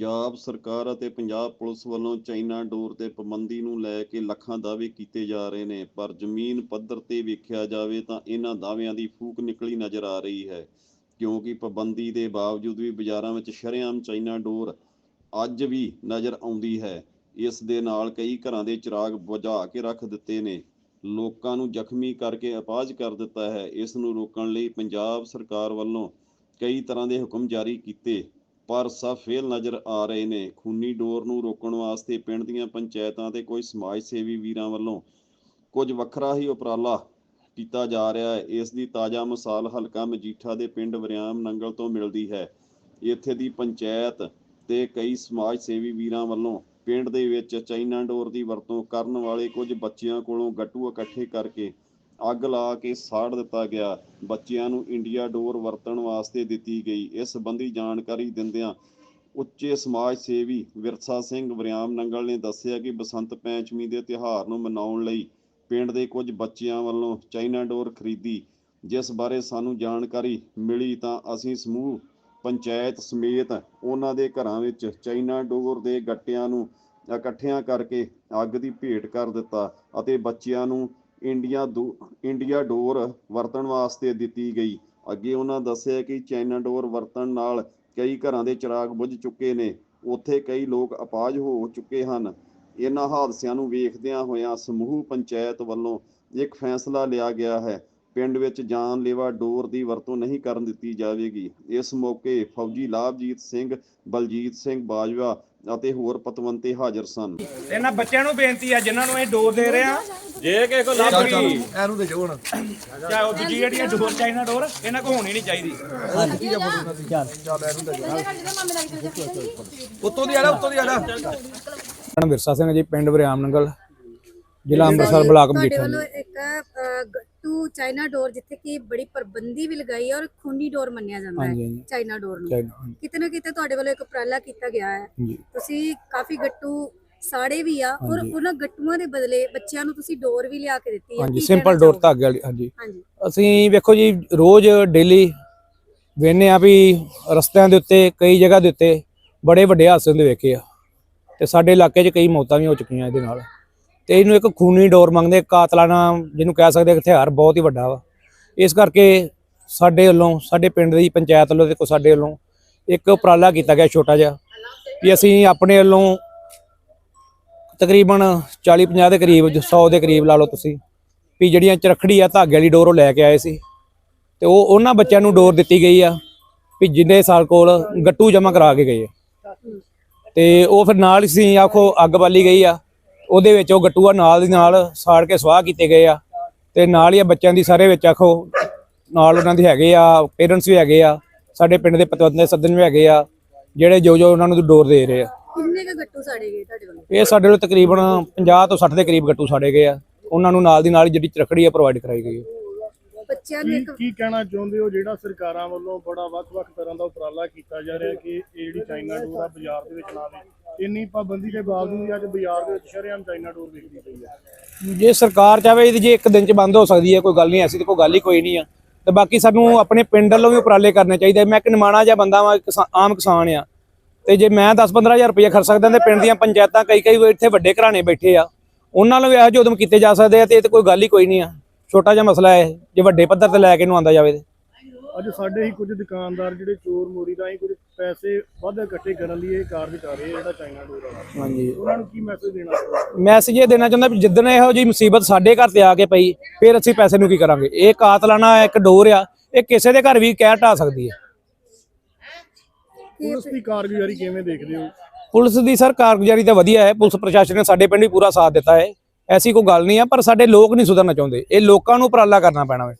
ਪੰਜਾਬ ਸਰਕਾਰ ਅਤੇ ਪੰਜਾਬ ਪੁਲਿਸ ਵੱਲੋਂ ਚਾਈਨਾ ਡੋਰ ਤੇ ਪਾਬੰਦੀ ਨੂੰ ਲੈ ਕੇ ਲੱਖਾਂ ਦਾਅਵੇ ਕੀਤੇ ਜਾ ਰਹੇ ਨੇ, ਪਰ ਜ਼ਮੀਨ ਪੱਧਰ ਤੇ ਵੇਖਿਆ ਜਾਵੇ ਤਾਂ ਇਹਨਾਂ ਦਾਅਵਿਆਂ ਦੀ ਫੂਕ ਨਿਕਲੀ ਨਜ਼ਰ ਆ ਰਹੀ ਹੈ, ਕਿਉਂਕਿ ਪਾਬੰਦੀ ਦੇ ਬਾਵਜੂਦ ਵੀ ਬਾਜ਼ਾਰਾਂ ਵਿੱਚ ਸ਼ਰੇਆਮ ਚਾਈਨਾ ਡੋਰ ਅੱਜ ਵੀ ਨਜ਼ਰ ਆਉਂਦੀ ਹੈ, ਇਸ ਦੇ ਨਾਲ ਕਈ ਘਰਾਂ ਦੇ ਚਿਰਾਗ ਬੁਝਾ ਕੇ ਰੱਖ ਦਿੱਤੇ ਨੇ, ਲੋਕਾਂ ਨੂੰ ਜ਼ਖਮੀ ਕਰਕੇ ਅਪਾਹਜ ਕਰ ਦਿੱਤਾ ਹੈ, ਇਸ ਨੂੰ ਰੋਕਣ ਲਈ ਪੰਜਾਬ ਸਰਕਾਰ ਵੱਲੋਂ ਕਈ ਤਰ੍ਹਾਂ ਦੇ ਹੁਕਮ ਜਾਰੀ ਕੀਤੇ। ਪਰ ਸਭ ਫੇਲ ਨਜ਼ਰ ਆ ਰਹੇ ਨੇ। ਖੂਨੀ ਡੋਰ ਨੂੰ ਰੋਕਣ ਵਾਸਤੇ ਪਿੰਡ ਦੀਆਂ ਪੰਚਾਇਤਾਂ ਤੇ ਕੋਈ ਸਮਾਜ ਸੇਵੀ ਵੀਰਾਂ ਵੱਲੋਂ ਕੁਝ ਵੱਖਰਾ ਹੀ ਉਪਰਾਲਾ ਕੀਤਾ ਜਾ ਰਿਹਾ ਹੈ। ਇਸ ਦੀ ਤਾਜ਼ਾ ਮਿਸਾਲ ਹਲਕਾ ਮਜੀਠਾ ਦੇ ਪਿੰਡ ਵਰਿਆਮ ਨੰਗਲ ਤੋਂ ਮਿਲਦੀ ਹੈ। ਇੱਥੇ ਦੀ ਪੰਚਾਇਤ ਤੇ ਕਈ ਸਮਾਜ ਸੇਵੀ ਵੀਰਾਂ ਵੱਲੋਂ ਪਿੰਡ ਦੇ ਵਿੱਚ ਚਾਈਨਾ ਡੋਰ ਦੀ ਵਰਤੋਂ ਕਰਨ ਵਾਲੇ ਕੁਝ ਬੱਚਿਆਂ ਕੋਲੋਂ ਗੱਟੂ ਇਕੱਠੇ ਕਰਕੇ ਅੱਗ ਲਾ ਕੇ ਸਾੜ ਦਿੱਤਾ ਗਿਆ। ਬੱਚਿਆਂ ਨੂੰ ਇੰਡੀਆ ਡੋਰ ਵਰਤਣ ਵਾਸਤੇ ਦਿੱਤੀ ਗਈ। ਇਸ ਸੰਬੰਧੀ ਜਾਣਕਾਰੀ ਦਿੰਦਿਆਂ ਉੱਚੇ ਸਮਾਜ ਸੇਵੀ ਵਿਰਸਾ ਸਿੰਘ ਵਰਿਆਮ ਨੰਗਲ ਨੇ ਦੱਸਿਆ ਕਿ ਬਸੰਤ ਪੰਚਮੀ ਦੇ ਤਿਉਹਾਰ ਨੂੰ ਮਨਾਉਣ ਲਈ ਪਿੰਡ ਦੇ ਕੁਝ ਬੱਚਿਆਂ ਵੱਲੋਂ ਚਾਈਨਾ ਡੋਰ ਖਰੀਦੀ, ਜਿਸ ਬਾਰੇ ਸਾਨੂੰ ਜਾਣਕਾਰੀ ਮਿਲੀ ਤਾਂ ਅਸੀਂ ਸਮੂਹ, ਪੰਚਾਇਤ ਸਮੇਤ ਉਹਨਾਂ ਦੇ ਘਰਾਂ ਵਿੱਚ ਚਾਈਨਾ ਡੋਰ ਦੇ ਗੱਟਿਆਂ ਨੂੰ ਇਕੱਠਿਆਂ ਕਰਕੇ ਅੱਗ ਦੀ ਭੇਟ ਕਰ ਦਿੱਤਾ ਅਤੇ ਬੱਚਿਆਂ ਨੂੰ ਇੰਡੀਆ ਇੰਡੀਆ ਡੋਰ ਵਰਤਣ ਵਾਸਤੇ ਦਿੱਤੀ ਗਈ। ਅੱਗੇ ਉਹਨਾਂ ਦੱਸਿਆ ਕਿ ਚਾਈਨਾ ਡੋਰ ਵਰਤਣ ਨਾਲ ਕਈ ਘਰਾਂ ਦੇ ਚਿਰਾਗ ਬੁਝ ਚੁੱਕੇ ਨੇ। ਉੱਥੇ ਕਈ ਲੋਕ ਅਪਾਜ ਹੋ ਚੁੱਕੇ ਹਨ। ਇਹਨਾਂ ਹਾਦਸਿਆਂ ਨੂੰ ਵੇਖਦਿਆਂ ਹੋਇਆਂ ਸਮੂਹ ਪੰਚਾਇਤ ਵੱਲੋਂ ਇੱਕ ਫੈਸਲਾ ਲਿਆ ਗਿਆ ਹੈ। ਪਿੰਡ ਵਿੱਚ ਜਾਨਲੇਵਾ ਡੋਰ ਦੀ ਵਰਤੋਂ ਨਹੀਂ ਕਰਨ ਦਿੱਤੀ ਜਾਵੇਗੀ। ਇਸ ਮੌਕੇ ਫੌਜੀ ਲਾਭਜੀਤ ਸਿੰਘ ਬਲਜੀਤ ਸਿੰਘ ਬਾਜਵਾ ਅਤੇ ਹੋਰ ਪਤਵੰਤੇ ਹਾਜ਼ਰ ਸਨ। ਇਹਨਾਂ ਬੱਚਿਆਂ ਨੂੰ ਬੇਨਤੀ ਆ ਜਿਨ੍ਹਾਂ ਨੂੰ ਇਹ ਡੋਰ ਦੇ ਰਹੇ ਆ। ਜੇ ਕਿਸੇ ਕੋ ਲੱਭ ਗਈ ਇਹਨੂੰ ਦੇ ਜੋ ਹੁਣ। ਚਾਹੇ ਉਹ ਦੂਜੀ ਜਿਹੜੀ ਆ ਡੋਰ ਚਾਈਨਾ ਡੋਰ ਇਹਨਾਂ ਕੋ ਹੋਣੀ ਨਹੀਂ ਚਾਹੀਦੀ। ਉੱਤੋਂ ਦੀ ਆ ਜਾ ਉੱਤੋਂ ਦੀ ਆ ਜਾ। ਮੈਂ ਵਿਰਸਾ ਸਿੰਘ ਜੀ ਪਿੰਡ ਵਰਿਆਮ ਨੰਗਲ ਜ਼ਿਲ੍ਹਾ ਅੰਮ੍ਰਿਤਸਰ ਬਲਾਕ ਤੁਹਾਡੇ ਮਜੀਠਾ ਵੱਲੋਂ ਇੱਕ ਗੱਟੂ ਚਾਈਨਾ ਡੋਰ ਜਿੱਥੇ ਕਿ ਬੜੀ ਪਾਬੰਦੀ ਵੀ ਲਗਾਈ ਹੈ ਔਰ ਖੂਨੀ ਡੋਰ ਮੰਨਿਆ ਜਾਂਦਾ ਹੈ ਹਾਂਜੀ। ਚਾਈਨਾ ਡੋਰ ਨੂੰ ਚਾਈਨਾ, ਹਾਂਜੀ। ਕਿਤੇ ਨਾ ਕਿਤੇ ਤੁਹਾਡੇ ਵੱਲੋਂ ਇੱਕ ਉਪਰਾਲਾ ਕੀਤਾ ਗਿਆ ਹੈ ਜੀ ਤੁਸੀਂ ਕਾਫੀ ਗੱਟੂ ਸਾੜੇ ਵੀ ਆ ਔਰ ਹਾਂਜੀ। ਉਹਨਾਂ ਗੱਟੂਆਂ ਦੇ ਬਦਲੇ ਬੱਚਿਆਂ ਨੂੰ ਤੁਸੀਂ ਡੋਰ ਵੀ ਲਿਆ ਕੇ ਦਿੱਤੀ ਹੈ ਹਾਂਜੀ ਕੀ ਸਿੰਪਲ ਡੋਰ ਚਾਹੋਗੇ? ਧਾਗੇ ਵਾਲੀ ਹਾਂਜੀ ਹਾਂਜੀ ਅਸੀਂ ਵੇਖੋ ਜੀ ਰੋਜ਼ ਡੇਲੀ ਵੇਖਦੇ ਆ ਵੀ ਰਸਤਿਆਂ ਦੇ ਉੱਤੇ ਕਈ ਜਗ੍ਹਾ ਦੇ ਉੱਤੇ ਬੜੇ ਵੱਡੇ ਹਾਦਸੇ ਹੁੰਦੇ ਵੇਖੇ ਆ ਤੇ ਸਾਡੇ ਇਲਾਕੇ 'ਚ ਕਈ ਮੌਤਾਂ ਵੀ ਹੋ ਚੁੱਕੀਆਂ ਇਹਦੇ ਨਾਲ ਤੇ ਇਹਨੂੰ ਇੱਕ ਖੂਨੀ ਡੋਰ ਮੰਗਦੇ ਕਾਤਲਾਨਾ ਜਿਹਨੂੰ ਕਹਿ ਸਕਦੇ ਹਥਿਆਰ ਬਹੁਤ ਹੀ ਵੱਡਾ ਵਾ। ਇਸ ਕਰਕੇ ਸਾਡੇ ਵੱਲੋਂ, ਸਾਡੇ ਪਿੰਡ ਦੀ ਪੰਚਾਇਤ ਵੱਲੋਂ ਤੇ ਕੋ ਸਾਡੇ ਵੱਲੋਂ ਇੱਕ ਉਪਰਾਲਾ ਕੀਤਾ ਗਿਆ ਛੋਟਾ ਜਿਹਾ ਵੀ ਅਸੀਂ ਆਪਣੇ ਵੱਲੋਂ ਤਕਰੀਬਨ 40 50 ਦੇ ਕਰੀਬ 100 ਦੇ ਕਰੀਬ ਲਾ ਲਓ ਤੁਸੀਂ, ਵੀ ਜਿਹੜੀਆਂ ਚਰਖੜੀ ਆ, ਧਾਗੇ ਵਾਲੀ ਡੋਰ ਉਹ ਲੈ ਕੇ ਆਏ ਸੀ। ਤੇ ਉਹ ਉਹਨਾਂ ਬੱਚਿਆਂ ਨੂੰ ਡੋਰ ਦਿੱਤੀ ਗਈ ਆ, ਵੀ ਜਿੰਨੇ ਸਾਲ ਕੋਲ ਗੱਟੂ ਜਮਾ ਕਰਾ ਕੇ ਗਏ ਆ। ਤੇ ਉਹ ਫਿਰ ਨਾਲ ਹੀ ਸੀ, ਆਖੋ ਅੱਗ ਬਾਲੀ ਗਈ ਆ। ਉਹਦੇ ਵਿੱਚ ਉਹ ਗੱਟੂਆ ਨਾਲ ਦੀ ਨਾਲ ਸਾੜ ਕੇ ਸਵਾਹ ਕੀਤੇ ਗਏ ਆ ਤੇ ਨਾਲ ਹੀ ਆ ਬੱਚਿਆਂ ਦੀ ਸਾਰੇ ਵਿੱਚ ਆਖੋ ਨਾਲ ਉਹਨਾਂ ਦੇ ਹੈਗੇ ਆ ਪੇਰੈਂਟਸ ਵੀ ਹੈਗੇ ਆ ਸਾਡੇ ਪਿੰਡ ਦੇ ਪਤਵੰਤੇ ਸੱਜਣ ਵੀ ਹੈਗੇ ਆ ਜਿਹੜੇ ਜੋ ਜੋ ਉਹਨਾਂ ਨੂੰ ਡੋਰ ਦੇ ਰਹੇ ਆ। ਕਿੰਨੇ ਕੁ ਗੱਟੂ ਸਾੜੇ ਗਏ ਤੁਹਾਡੇ ਵੱਲੋਂ? ਇਹ ਸਾਡੇ ਕੋਲ ਤਕਰੀਬਨ 50 ਤੋਂ 60 ਦੇ ਕਰੀਬ ਗੱਟੂ ਸਾੜੇ ਗਏ ਆ। ਉਹਨਾਂ ਨੂੰ ਨਾਲ ਦੀ ਨਾਲ ਹੀ ਜਿਹੜੀ ਚਰਖੜੀ ਆ ਪ੍ਰੋਵਾਈਡ ਕਰਾਈ ਗਈ ਹੈ ਬੱਚਿਆਂ ਨੂੰ ਕੀ ਇੱਕ ਕੀ ਕਹਿਣਾ ਚਾਹੁੰਦੇ ਹੋ ਜਿਹੜਾ ਸਰਕਾਰਾਂ ਵੱਲੋਂ ਬੜਾ ਵੱਖ-ਵੱਖ ਤਰ੍ਹਾਂ ਦਾ ਉਪਰਾਲਾ ਕੀਤਾ ਜਾ ਰਿਹਾ ਕਿ ਇਹ ਜਿਹੜੀ ਚਾਈਨਾ ਡੋਰ ਆ ਬਾਜ਼ਾਰ ਦੇ ਵਿੱਚ ਨਾ ਵੇ ਇੰਨੀ ਪਾਬੰਦੀ ਦੇ ਬਾਵਜੂਦ ਅੱਜ ਬਾਜ਼ਾਰ ਦੇ ਵਿੱਚ ਸ਼ਰੇਆਮ ਚਾਈਨਾ ਡੋਰ ਵਿਕਦੀ ਪਈ ਹੈ ਜੇ ਸਰਕਾਰ ਚਾਹੇ ਇਹਦੀ ਜੇ ਇੱਕ ਦਿਨ ਚ ਬੰਦ ਹੋ ਸਕਦੀ ਹੈ ਕੋਈ ਗੱਲ ਨਹੀਂ ਐਸੀ ਤੇ ਕੋਈ ਗੱਲ ਹੀ ਕੋਈ ਨਹੀਂ ਆ। ਤੇ ਬਾਕੀ ਸਾਨੂੰ ਆਪਣੇ ਪਿੰਡ ਵੱਲੋਂ ਵੀ ਉਪਰਾਲੇ ਕਰਨੇ ਚਾਹੀਦੇ ਮੈਂ ਇੱਕ ਨਿਮਾਣਾ ਜਿਹਾ ਬੰਦਾ ਵਾਂ ਆਮ ਕਿਸਾਨ ਆ। ਤੇ ਜੇ ਮੈਂ 10-15000 ਰੁਪਏ ਖਰਚ ਸਕਦਾ ਤੇ ਪਿੰਡ ਦੀਆਂ ਪੰਚਾਇਤਾਂ ਕਈ ਕਈ ਇੱਥੇ ਵੱਡੇ ਘਰਾਣੇ ਬੈਠੇ ਆ। ਉਹਨਾਂ ਨੂੰ ਵੀ ਇਹੋ ਜਿਹੇ ਉਦਮ ਕੀਤੇ ਜਾ ਸਕਦੇ ਆ ਤੇ ਇਹ ਤੇ ਕੋਈ ਗੱਲ ਹੀ ਕੋਈ ਨਹੀਂ ਆ। ਛੋਟਾ ਜਿਹਾ ਮਸਲਾ ਹੈ ਜੇ ਵੱਡੇ ਪੱਧਰ ਤੇ ਲੈ ਕੇ ਨੂੰ ਆਂਦਾ ਜਾਵੇ ਤੇ। ਅੱਜ ਸਾਡੇ ਹੀ ਕੁਝ ਦੁਕਾਨਦਾਰ ਜਿਹੜੇ ਚੋਰ ਮੋਰੀ ਦਾ ਹੀ ਕੁਝ ਪੈਸੇ ਵੱਧ ਇਕੱਠੇ ਕਰਨ ਲਈ ਇਹ ਕਾਰਜ ਕਰ ਰਹੇ ਆ ਜਿਹੜਾ ਚਾਈਨਾ ਡੋਰ ਵਾਲਾ। ਹਾਂਜੀ। ਉਹਨਾਂ ਨੂੰ ਕੀ ਮੈਸੇਜ ਦੇਣਾ ਚਾਹੁੰਦੇ ਮੈਸੇਜ ਇਹ ਦੇਣਾ ਚਾਹੁੰਦਾ ਵੀ ਜਿੱਦਣ ਇਹੋ ਜਿਹੀ ਮੁਸੀਬਤ ਸਾਡੇ ਘਰ ਤੇ ਆ ਕੇ ਪਈ ਫਿਰ ਅਸੀਂ ਪੈਸੇ ਨੂੰ ਕੀ ਕਰਾਂਗੇ? ਇਹ ਕਾਤਲਾਨਾ ਇੱਕ ਡੋਰ ਆ ਇਹ ਕਿਸੇ ਦੇ ਘਰ ਵੀ ਕਹਿ ਢਾ ਸਕਦੀ ਹੈ। ਪੁਲਿਸ ਦੀ ਕਾਰਗੁਜ਼ਾਰੀ ਕਿਵੇਂ ਦੇਖਦੇ ਹੋ? ਪੁਲਿਸ ਦੀ ਸਰ ਕਾਰਗੁਜ਼ਾਰੀ ਤਾਂ ਵਧੀਆ ਹੈ। ਪੁਲਿਸ ਪ੍ਰਸ਼ਾਸਨ ਨੇ ਸਾਡੇ ਪਿੰਡ ਵੀ ਪੂਰਾ ਸਾਥ ਦਿੱਤਾ ਹੈ। ਐਸੀ ਕੋਈ ਗੱਲ ਨਹੀਂ ਆ ਪਰ ਸਾਡੇ ਲੋਕ ਨਹੀਂ ਸੁਧਰਨਾ ਚਾਹੁੰਦੇ। ਇਹ ਲੋਕਾਂ ਨੂੰ ਉਪਰਾਲਾ ਕਰਨਾ ਪੈਣਾ ਵੇ